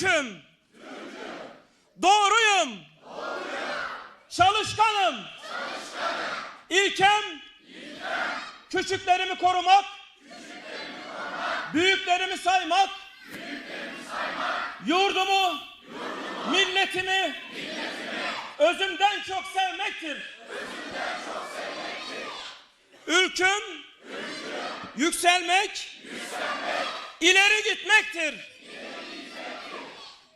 Türk'üm. Doğruyum. Çalışkanım. İlkem, küçüklerimi korumak, büyüklerimi saymak, yurdumu, milletimi, özümden çok sevmektir. Ülküm, yükselmek, ileri gitmektir.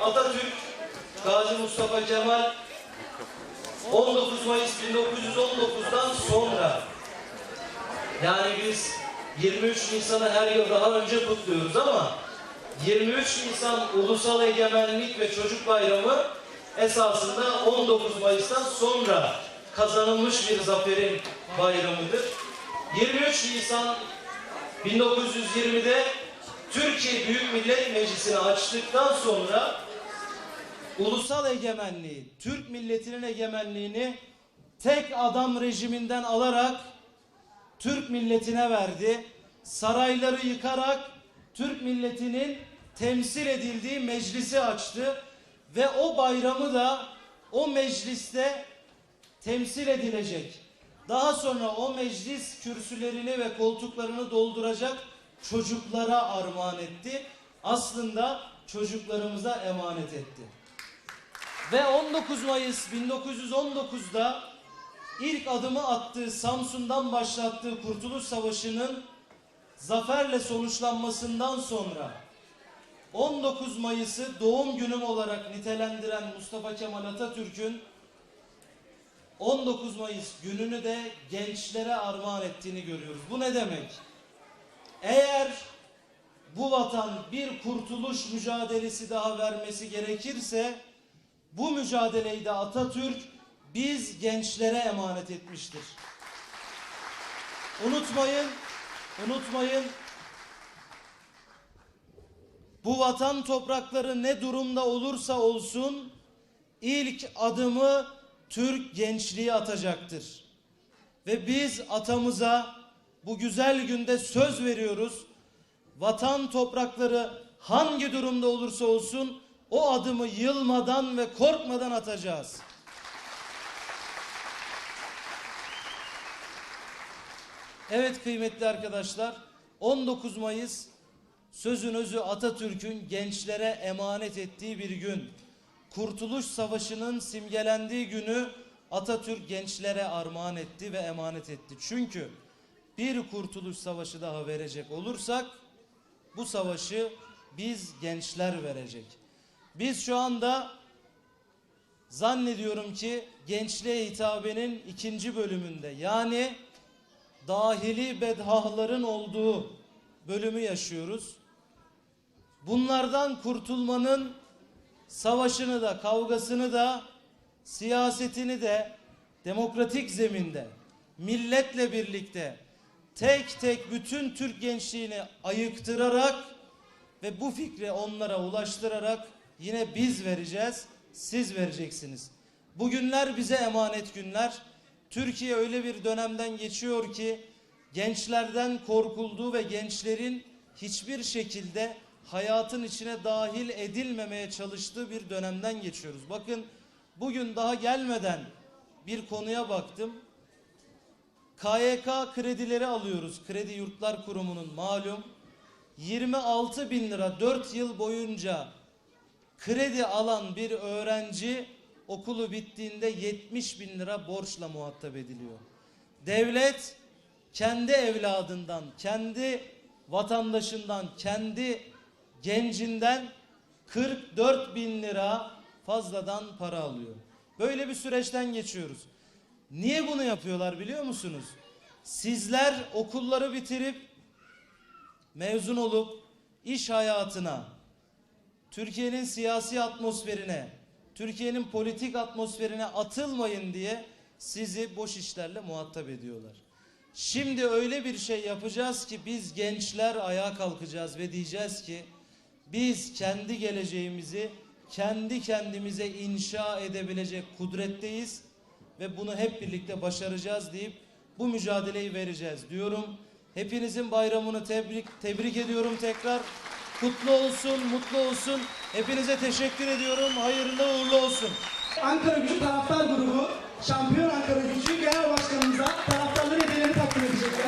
Atatürk, Gazi Mustafa Kemal 19 Mayıs 1919'dan sonra yani biz 23 Nisan'ı her yıl daha önce kutluyoruz ama 23 Nisan Ulusal Egemenlik ve Çocuk Bayramı esasında 19 Mayıs'tan sonra kazanılmış bir zaferin bayramıdır. 23 Nisan 1920'de Türkiye Büyük Millet Meclisi'ni açtıktan sonra ulusal egemenliği, Türk milletinin egemenliğini tek adam rejiminden alarak Türk milletine verdi. Sarayları yıkarak Türk milletinin temsil edildiği meclisi açtı ve o bayramı da o mecliste temsil edilecek. Daha sonra o meclis kürsülerini ve koltuklarını dolduracak çocuklara armağan etti. Aslında çocuklarımıza emanet etti. Ve 19 Mayıs 1919'da ilk adımı attığı Samsun'dan başlattığı Kurtuluş Savaşı'nın zaferle sonuçlanmasından sonra 19 Mayıs'ı doğum günüm olarak nitelendiren Mustafa Kemal Atatürk'ün 19 Mayıs gününü de gençlere armağan ettiğini görüyoruz. Bu ne demek? Eğer bu vatan bir kurtuluş mücadelesi daha vermesi gerekirse bu mücadeleyi de Atatürk biz gençlere emanet etmiştir. Unutmayın, unutmayın. Bu vatan toprakları ne durumda olursa olsun ilk adımı Türk gençliği atacaktır. Ve biz atamıza bu güzel günde söz veriyoruz. Vatan toprakları hangi durumda olursa olsun o adımı yılmadan ve korkmadan atacağız. Evet kıymetli arkadaşlar 19 Mayıs sözün özü Atatürk'ün gençlere emanet ettiği bir gün. Kurtuluş Savaşı'nın simgelendiği günü Atatürk gençlere armağan etti ve emanet etti. Çünkü bir kurtuluş savaşı daha verecek olursak bu savaşı biz gençler verecek. Biz şu anda zannediyorum ki gençliğe hitabenin ikinci bölümünde yani dahili bedhahların olduğu bölümü yaşıyoruz. Bunlardan kurtulmanın savaşını da kavgasını da siyasetini de demokratik zeminde milletle birlikte tek tek bütün Türk gençliğini ayıktırarak ve bu fikri onlara ulaştırarak yine biz vereceğiz, siz vereceksiniz. Bugünler bize emanet günler. Türkiye öyle bir dönemden geçiyor ki gençlerden korkulduğu ve gençlerin hiçbir şekilde hayatın içine dahil edilmemeye çalıştığı bir dönemden geçiyoruz. Bakın bugün daha gelmeden bir konuya baktım. KYK kredileri alıyoruz. Kredi Yurtlar Kurumu'nun malum 26 bin lira 4 yıl boyunca kredi alan bir öğrenci okulu bittiğinde 70 bin lira borçla muhatap ediliyor. Devlet kendi evladından, kendi vatandaşından, kendi gencinden 44 bin lira fazladan para alıyor. Böyle bir süreçten geçiyoruz. Niye bunu yapıyorlar biliyor musunuz? Sizler okulları bitirip mezun olup iş hayatına, Türkiye'nin siyasi atmosferine, Türkiye'nin politik atmosferine atılmayın diye sizi boş işlerle muhatap ediyorlar. Şimdi öyle bir şey yapacağız ki biz gençler ayağa kalkacağız ve diyeceğiz ki biz kendi geleceğimizi kendi kendimize inşa edebilecek kudretteyiz ve bunu hep birlikte başaracağız deyip bu mücadeleyi vereceğiz diyorum. Hepinizin bayramını tebrik tebrik ediyorum tekrar. Kutlu olsun, mutlu olsun. Hepinize teşekkür ediyorum. Hayırlı uğurlu olsun. Ankara Gücü Taraftar Grubu Şampiyon Ankara Gücü Genel Başkanımıza taraftarların hediyelerini takdim edecekler.